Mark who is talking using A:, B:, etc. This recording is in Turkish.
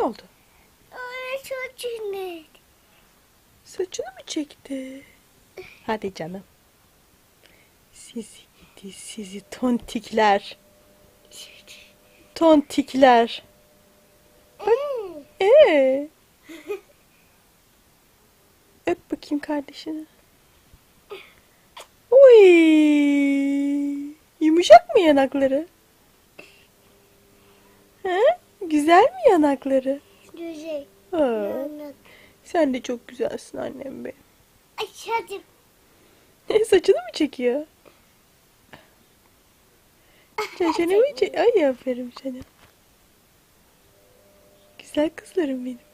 A: oldu?
B: Öyle çocuğun
A: Saçını mı çekti? Hadi canım. Sizi gidi sizi tontikler. Tontikler. Ee. Öp bakayım kardeşini. Uy. Yumuşak mı yanakları? Güzel mi yanakları?
B: Güzel.
A: Ha.
B: Yanık.
A: Sen de çok güzelsin annem benim.
B: Aşağıda
A: Saçını mı çekiyor? Saçını mı çekiyor? Ay aferin sana. Güzel kızlarım benim.